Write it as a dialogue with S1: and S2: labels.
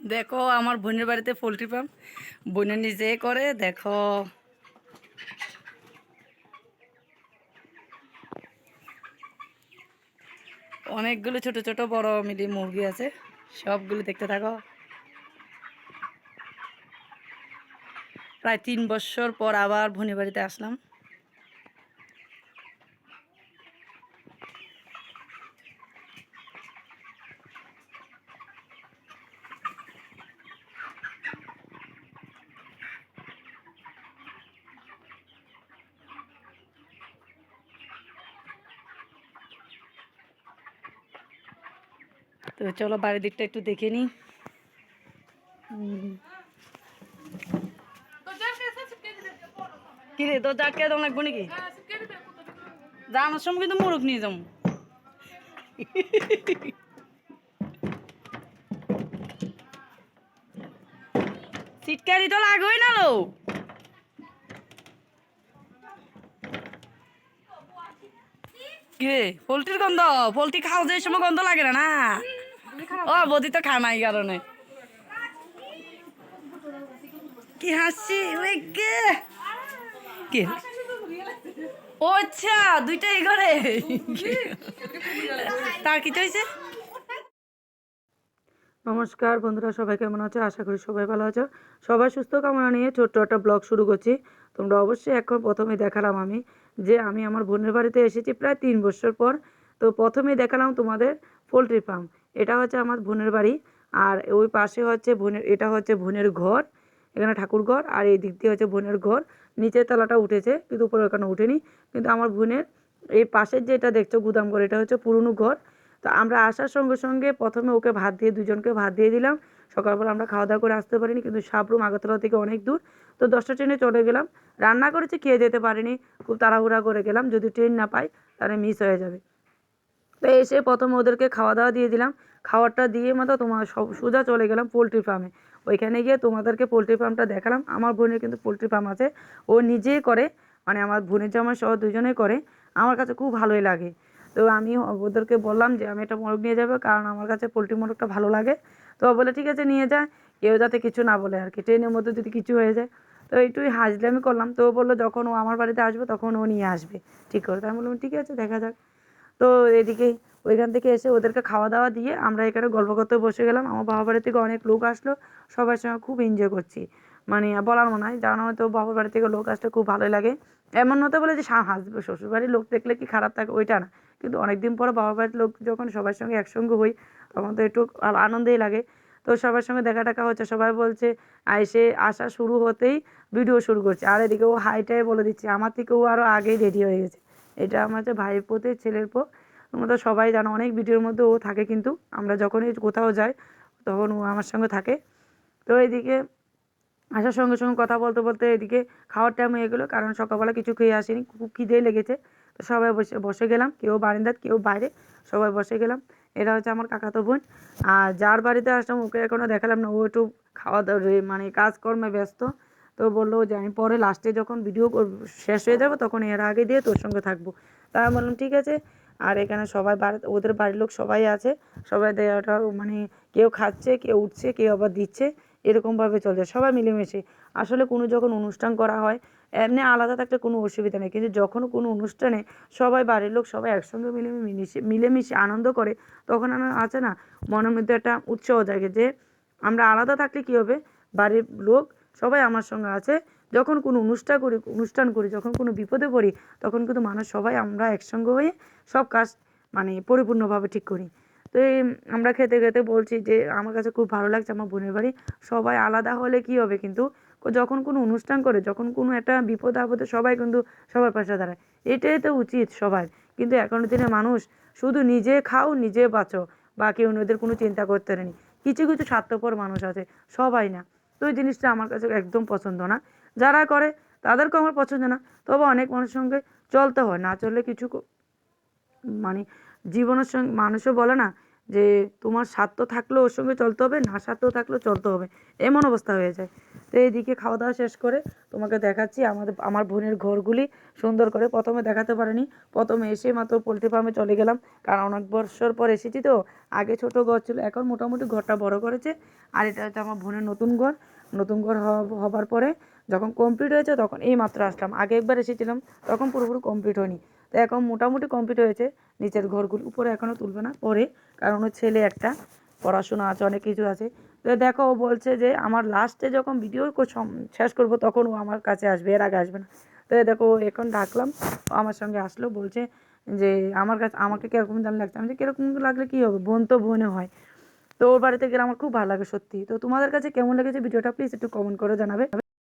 S1: দেখো, আমার বোনের বাড়িতে পোলট্রি ফার্ম। বোনের নিজে করে, দেখো। অনেকগুলো ছোট ছোট বড় মিলিয়ে মুরগি আছে, সবগুলো দেখতে থাকো। প্রায় তিন বছর পর আবার বোনের বাড়িতে আসলাম। তো চলো বাড়ির দিকটা একটু দেখে নিই। হুম। কি রে তোর জাটকে লাগবো নাকি জানার সময় কিন্তু নিয়ে যাব। সিটকারি তো লাগোই না লো। কি পোলট্রির গন্ধ? পোলট্রি খাওয়া যে সময় গন্ধ লাগে না না। ও বদি তো কারণে। কি হাসছি? গে কি? ও আচ্ছা দুইটাই ঘরে। তার কি হয়েছে নমস্কার বন্ধুরা সবাই কেমন আছো? আশা করি সবাই ভালো আছো। সবাই সুস্থ কামনা নিয়ে ছোট্ট একটা ব্লগ শুরু করছি। তোমরা অবশ্যই এখন প্রথমে দেখালাম আমি যে আমি আমার বোনের বাড়িতে এসেছি প্রায় তিন বছর পর। তো প্রথমেই দেখালাম তোমাদের পোলট্রি ফার্ম। এটা হচ্ছে আমার বোনের বাড়ি। আর ওই পাশে হচ্ছে বোনের, এটা হচ্ছে বোনের ঘর, এখানে ঠাকুর ঘর, আর এই দিক দিয়ে হচ্ছে বোনের ঘর। নিচের তলাটা উঠেছে, কিন্তু উপরে ওখানে উঠেনি। কিন্তু আমার বোনের এই পাশের যেটা দেখছ গুদাম ঘর, এটা হচ্ছে পুরনো ঘর। তো আমরা আসার সঙ্গে সঙ্গে প্রথমে ওকে ভাত দিয়ে, দুজনকে ভাত দিয়ে দিলাম। সকালবেলা আমরা খাওয়া দাওয়া করে আসতে পারিনি, কিন্তু সাবরুম আগরতলা থেকে অনেক দূর। তো দশটা ট্রেনে চলে গেলাম। রান্না করেছি, খেয়ে যেতে পারিনি। খুব তাড়াহুড়া করে গেলাম। যদি ট্রেন না পাই, তাহলে মিস হয়ে যাবে। তো এসে প্রথমে ওদেরকে খাওয়া দাওয়া দিয়ে দিলাম। খাবারটা দিয়ে মতো তোমার সব সোজা চলে গেলাম পোলট্রি ফার্মে ওইখানে গিয়ে তোমাদেরকে পোলট্রি ফার্মটা দেখালাম। আমার বোনের কিন্তু পোলট্রি ফার্ম আছে। ও নিজেই করে মানে আমার বোনের জামাই সহ দুজনেই করে। আমার কাছে খুব ভালোই লাগে। তো আমি ওদেরকে বললাম যে, আমি একটা মোরগ নিয়ে যাব, কারণ আমার কাছে পোলট্রি মোরগটা ভালো লাগে। তো বলে, ঠিক আছে, নিয়ে যা। কেউ যাতে কিছু না বলে আর কি ট্রেনের মধ্যে যদি কিছু হয়ে যায়। তো একটু হাজলামি করলাম। তো ও বলল, যখন ও আমার বাড়িতে আসবে, তখন ও নিয়ে আসবে। ঠিক করে। তাই আমি বললাম, ঠিক আছে, দেখা যাক। তো এদিকে ওইখান থেকে এসে ওদেরকে খাওয়া দাওয়া দিয়ে আমরা এখানে গল্প করতে বসে গেলাম। আমার বাবা বাড়ি থেকে অনেক লোক আসলো সবার সঙ্গে খুব এনজয় করছি। মানে বলার মনে হয় জানো হয়তো বাবার বাড়ি থেকে লোক আসলে খুব ভালোই লাগে। এমন হতে বলে যে হাসবে, শ্বশুরবাড়ির লোক দেখলে কি খারাপ থাকে ওইটা না। কিন্তু অনেকদিন পরে বাবার বাড়ির লোক যখন সবার সঙ্গে একসঙ্গে হই, তখন তো একটু আনন্দই লাগে। তো সবার সঙ্গে দেখা টাকা হচ্ছে, সবাই বলছে এসে আসা শুরু হতেই ভিডিও শুরু করছে। আর এদিকে ও হাইটাই বলে দিচ্ছে। আমার থেকে ও আরও আগেই রেডি হয়ে গেছে। এটা আমার হচ্ছে ভাইয়ের পোতে ছেলের পো। তোমরা তো সবাই জানো, অনেক ভিডিওর মধ্যে ও থাকে কিন্তু। আমরা যখনই কোথাও যাই, তখন ও আমার সঙ্গে থাকে। তো এদিকে আসার সঙ্গে সঙ্গে কথা বলতে বলতে এদিকে খাওয়ার টাইম হয়ে গেলো, কারণ সকালবেলা কিছু খেয়ে আসিনি, খুব খিদে লেগেছে। তো সবাই বসে বসে গেলাম, কেউ বারিন্দাত কেউ বাইরে, সবাই বসে গেলাম। এটা হচ্ছে আমার কাকাতো বোন। আর যার বাড়িতে আসলাম, ওকে এখনও দেখালাম না, ও একটু খাওয়া দাওয়া মানে কাজকর্মে ব্যস্ত। তো বলল যে আমি পরে লাস্টে যখন ভিডিও শেষ হয়ে যাবে তখন এর আগে দিয়ে তোর সঙ্গে থাকব। তা আমি বললাম, ঠিক আছে। আর এখানে সবাই ওদের বাড়ির লোক সবাই আছে। সবাই দেওয়াটা মানে কেউ খাচ্ছে, কেউ উঠছে, কেউ আবার দিচ্ছে এরকমভাবে চলছে, সবাই মিলেমিশে। আসলে কোনো যখন অনুষ্ঠান করা হয়, এমনি আলাদা থাকলে কোনো অসুবিধা নেই। কিন্তু যখন কোনো অনুষ্ঠানে সবাই বাড়ির লোক সবাই একসঙ্গে মিলে মিলেমিশে মিলেমিশে আনন্দ করে, তখন আছে না, মনের মধ্যে একটা উৎসাহ জাগে যে আমরা আলাদা থাকলে কী হবে? বাড়ির লোক সবাই আমার সঙ্গে আছে। যখন কোনো অনুষ্ঠান করি অনুষ্ঠান করি, যখন কোনো বিপদে পড়ি, তখন কিন্তু মানুষ সবাই আমরা একসঙ্গে হয়ে সব কাজ মানে পরিপূর্ণভাবে ঠিক করি। তো এই আমরা খেতে খেতে বলছি যে, আমার কাছে খুব ভালো লাগছে আমার বোনের বাড়ি। সবাই আলাদা হলে কী হবে কিন্তু? যখন কোনো অনুষ্ঠান করে, যখন কোনো একটা বিপদ আপদে সবাই কিন্তু সবার পাশে দাঁড়ায়। এটাই তো উচিত সবার। কিন্তু এখনের দিনে মানুষ শুধু নিজে খাও, নিজে বাঁচো। বাকি অন্যদের কোনো চিন্তা করতে নেই। কিছু কিছু স্বার্থপর মানুষ আছে। সবাই না। তো ওই জিনিসটা আমার কাছে একদম পছন্দ না। যারা করে, তাদেরকেও আমার পছন্দ না। তবে অনেক মানুষের সঙ্গে চলতে হয়। না চললে কিছু মানে জীবনের সঙ্গে মানুষও বলে না যে, তোমার স্বার্থ থাকলেও ওর সঙ্গে চলতে হবে, না স্বার্থ থাকলেও চলতে হবে। এমন অবস্থা হয়ে যায়। তো এইদিকে খাওয়া দাওয়া শেষ করে তোমাকে দেখাচ্ছি আমাদের, আমার বোনের ঘরগুলি সুন্দর করে। প্রথমে দেখাতে পারিনি। প্রথমে এসে মাত্র পোলট্রি ফার্মে চলে গেলাম। কারণ অনেক বছর পর এসেছি তো। আগে ছোট ঘর ছিল, এখন মোটামুটি ঘরটা বড় করেছে। আর এটা হচ্ছে আমার বোনের নতুন ঘর। নতুন ঘর হবার পরে যখন কমপ্লিট হয়েছে তখন এই মাত্র আসলাম। আগে একবার এসেছিলাম, তখন পুরোপুরি কমপ্লিট হয়নি। তো এখন মোটামুটি কমপ্লিট হয়েছে। নিচের ঘরগুলো উপরে এখনও তুলবে না, পরে। কারণ ওর ছেলে একটা, পড়াশোনা আছে, অনেক কিছু আছে। তো দেখো, ও বলছে যে আমার লাস্টে যখন ভিডিও শেষ করব তখন ও আমার কাছে আসবে, এর আগে আসবে না। তো দেখো এখন ডাকলাম, ও আমার সঙ্গে আসলো, বলছে যে আমার কাছে আমাকে কীরকম জান লাগছে। আমি যে কীরকম লাগলে কী হবে? বোন তো বোনে হয়। তো ওর বাড়িতে গেলে আমার খুব ভালো লাগে সত্যি। তো তোমাদের কাছে কেমন লেগেছে ভিডিওটা? প্লিজ একটু কমেন্ট করে জানাবে।